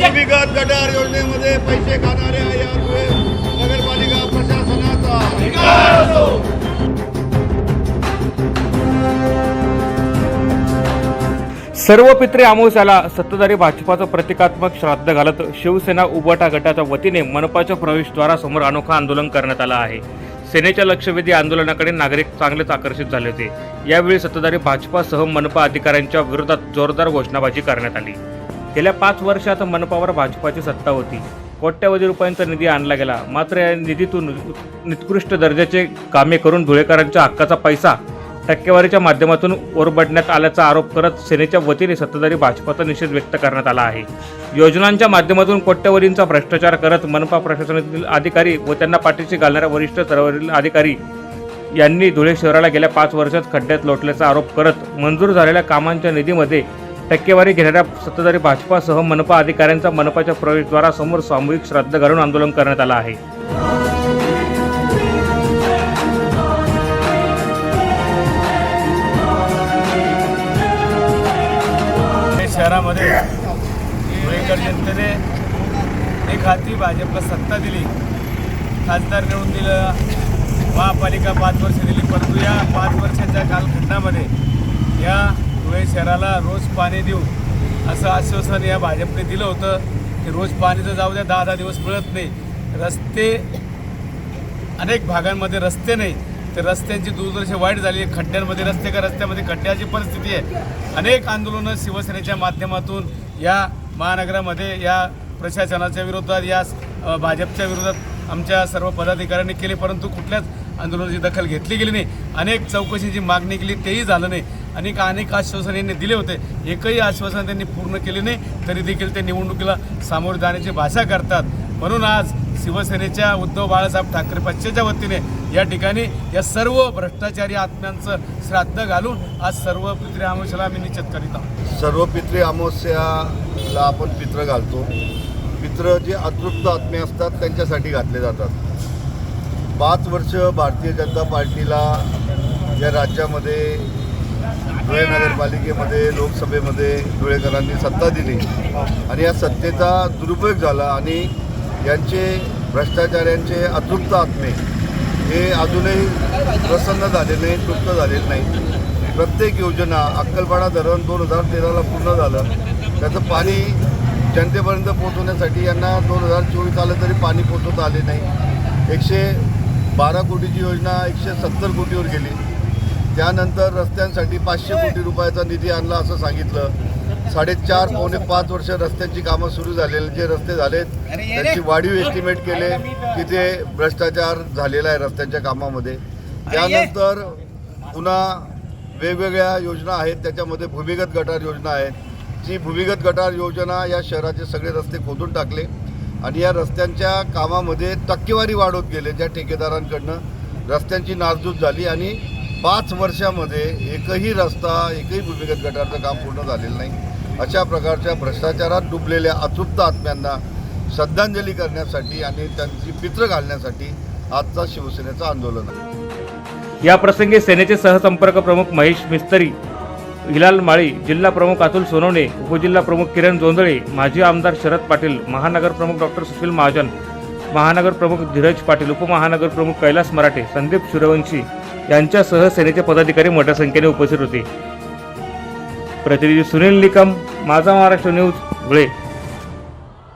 भूमिगत गटार योजनेमध्ये पैसे खाणाऱ्या या धुळे नगरपालिका प्रशासनाचा. सर्व पित्रे अमावस्याला सत्ताधारी भाजपाचं प्रतिकात्मक श्राद्ध घालत शिवसेना उबाटा गटाच्या वतीने मनपाच्या प्रवेशद्वारासमोर अनोखा आंदोलन करण्यात आलं आहे. सेनेच्या लक्षवेधी आंदोलनाकडे नागरिक चांगलेच आकर्षित झाले होते. यावेळी सत्ताधारी भाजपासह मनपा अधिकाऱ्यांच्या विरोधात जोरदार घोषणाबाजी करण्यात आली. गेल्या पाच वर्षात मनपावर भाजपाची सत्ता होती. कोट्यवधी रुपयांचा निधी आणला गेला. मात्र या निधीतून निकृष्ट दर्जाचे कामे करून धुळेकरांच्या हक्काचा पैसा टक्केवारीच्या माध्यमातून ओरबडण्यात आल्याचा आरोप करत सेनेच्या वतीने सत्ताधारी भाजपाचा निषेध व्यक्त करण्यात आला आहे. योजनांच्या माध्यमातून कोट्यवधींचा भ्रष्टाचार करत मनपा प्रशासनातील अधिकारी व त्यांना पाठीशी घालणाऱ्या वरिष्ठ स्तरावरील अधिकारी यांनी धुळे शहराला गेल्या पाच वर्षात खड्ड्यात लोटल्याचा आरोप करत मंजूर झालेल्या कामांच्या निधीमध्ये टक्केवारी घेणाऱ्या सत्ताधारी भाजपासह मनपा अधिकाऱ्यांचा मनपाच्या प्रवेशद्वारासमोर सामूहिक श्राद्ध घालून आंदोलन करण्यात आलं आहे. शहरामध्ये धुळेकर जनतेने एक हाती भाजपला सत्ता दिली. खासदार निवडून दिलं. महापालिका पाच वर्ष दिली. परंतु या पाच वर्षाच्या कालखंडामध्ये या धुळे शहराला रोज पाणी देऊ असं आश्वासन या भाजपने दिलं होतं. की रोज पाणी तर जाऊ द्या दहा दहा दिवस मिळत नाही. रस्ते अनेक भागांमध्ये रस्ते नाही. तर रस्त्यांची दुर्दशा वाईट झाली. आहे खड्ड्यांमध्ये रस्ते का रस्त्यामध्ये? खड्ड्याची परिस्थिती आहे. अनेक आंदोलनं शिवसेनेच्या माध्यमातून या महानगरामध्ये या प्रशासनाच्या विरोधात या भाजपच्या विरोधात आमच्या सर्व पदाधिकाऱ्यांनी केले. परंतु कुठल्याच आंदोलनाची दखल घेतली गेली नाही. अनेक चौकशीची मागणी केली. तेही झालं नाही. अनेक अनेक आश्वासन यांनी दिले होते. एकही आश्वासन त्यांनी पूर्ण केले नाही तरी देखील ते निवडणुकीला सामोरे जाण्याची भाषा करतात. म्हणून आज शिवसेनेच्या उद्धव बाळासाहेब ठाकरे पक्षाच्या वतीने या ठिकाणी या सर्व भ्रष्टाचारी आत्म्यांचं श्राद्ध घालून आज सर्व पित्रे अमावस्याला आम्ही निश्चित करीत आहोत. सर्व पित्रे अमावस्याला आपण पित्र घालतो. पित्र जे अतृप्त आत्मे असतात त्यांच्यासाठी घातले जातात. पाच वर्ष भारतीय जनता पार्टीला या राज्यामध्ये धुळे नगरपालिकेमध्ये लोकसभेमध्ये धुळेकरांनी सत्ता दिली. आणि या सत्तेचा दुरुपयोग झाला आणि यांचे भ्रष्टाचाऱ्यांचे अतृप्त आत्मे हे अजूनही प्रसन्न झाले नाही तृप्त झालेले नाही. प्रत्येक योजना अक्कलपाडा धरण दोन हजार तेराला पूर्ण झालं. त्याचं पाणी जनतेपर्यंत पोहोचवण्यासाठी यांना दोन हजार चोवीस आलं तरी पाणी पोहोचवता आले नाही. एकशे बारा कोटीची योजना एकशे सत्तर कोटीवर गेली. त्यानंतर रस्त्यांसाठी पाचशे कोटी रुपयाचा निधी आणला असं सांगितलं. साडेचार पावणे पाच वर्ष रस्त्यांची कामं सुरू झालेली जे रस्ते झालेत त्यांची वाढीव एस्टिमेट केले की ते भ्रष्टाचार झालेला आहे रस्त्यांच्या कामामध्ये. त्यानंतर पुन्हा वेगवेगळ्या योजना आहेत त्याच्यामध्ये भूमिगत गटार योजना आहे. जी भूमिगत गटार योजना या शहराचे सगळे रस्ते खोदून टाकले आणि या रस्त्यांच्या कामामध्ये टक्केवारी वाढवत गेले ज्या ठेकेदारांकडनं रस्त्यांची नासधूस झाली आणि पाच वर्षामध्ये एकही रस्ता एकही भूमिगत गटारचं काम पूर्ण झालेलं नाही. अशा प्रकारच्या भ्रष्टाचारात डुबलेल्या अतृप्त आत्म्यांना श्रद्धांजली करण्यासाठी आणि त्यांची पित्र घालण्यासाठी आजचा शिवसेनेचं आंदोलन आहे. या प्रसंगी सेनेचे सहसंपर्क प्रमुख महेश मिस्त्री हिलाल माळी जिल्हा प्रमुख अतुल सोनवणे उपजिल्हा प्रमुख किरण जोंधळे माजी आमदार शरद पाटील महानगर प्रमुख डॉक्टर सुशील महाजन महानगर प्रमुख धीरज पाटील उपमहानगर प्रमुख कैलास मराठे संदीप सूर्यवंशी यांच्यासह सेनेचे पदाधिकारी मोठ्या संख्येने उपस्थित होते. प्रतिनिधी सुनील निकम माझा महाराष्ट्र न्यूज धुळे.